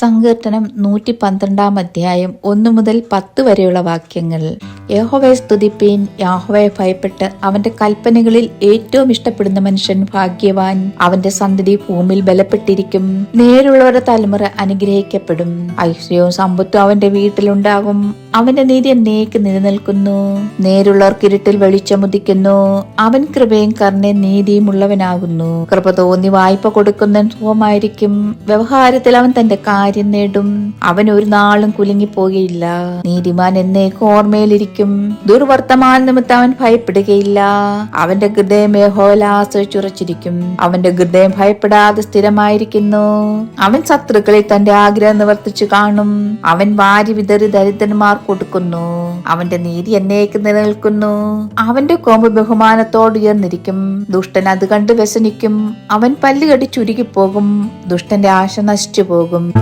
സങ്കീർത്തനം നൂറ്റി പന്ത്രണ്ടാം അധ്യായം ഒന്നു മുതൽ പത്ത് വരെയുള്ള വാക്യങ്ങൾ. യഹോവയെ സ്തുതിപ്പീൻ യാഹോവയെ ഭയപ്പെട്ട് അവന്റെ കൽപ്പനകളിൽ ഏറ്റവും ഇഷ്ടപ്പെടുന്ന മനുഷ്യൻ ഭാഗ്യവാൻ. അവന്റെ സന്തതി ഭൂമിയിൽ ബലപ്പെട്ടിരിക്കും. നേരുള്ളവരുടെ തലമുറ അനുഗ്രഹിക്കപ്പെടും. ഐശ്വര്യവും സമ്പത്തും അവന്റെ വീട്ടിലുണ്ടാകും. അവന്റെ നീതി എന്നേക്ക് നിലനിൽക്കുന്നു. നേരുള്ളവർക്ക് ഇരുട്ടിൽ വെളിച്ചമുദിക്കുന്നു. അവൻ കൃപയും കർണയും നീതിയും ഉള്ളവനാകുന്നു. കൃപ തോന്നി വായ്പ കൊടുക്കുന്ന സുഖമായിരിക്കും. വ്യവഹാരത്തിൽ അവൻ തന്റെ കാര്യം നേടും. അവൻ ഒരു നാളും കുലുങ്ങിപ്പോകയില്ല. നീതിമാൻ എന്നേക്ക് ഓർമ്മയിലിരിക്കും. ദുർവർത്തമാന നിമിത്തം അവൻ ഭയപ്പെടുകയില്ല. അവന്റെ ഹൃദയം ആശ്രയിച്ചുറച്ചിരിക്കും അവന്റെ ഹൃദയം ഭയപ്പെടാതെ സ്ഥിരമായിരിക്കുന്നു. അവൻ ശത്രുക്കളിൽ തന്റെ ആഗ്രഹം നിവർത്തിച്ചു കാണും. അവൻ വാരി വിതറി ദരിദ്രന്മാർ കൊടുക്കുന്നു. അവന്റെ നീതി എന്നേക്ക് നിലനിൽക്കുന്നു. അവന്റെ കോമ്പ് ബഹുമാനത്തോട് ഉയർന്നിരിക്കും. ദുഷ്ടൻ അത് കണ്ട് വ്യസനിക്കും. അവൻ പല്ലുകടി ചുരുങ്ങിപ്പോകും ദുഷ്ടന്റെ ആശ നശിച്ചു പോകും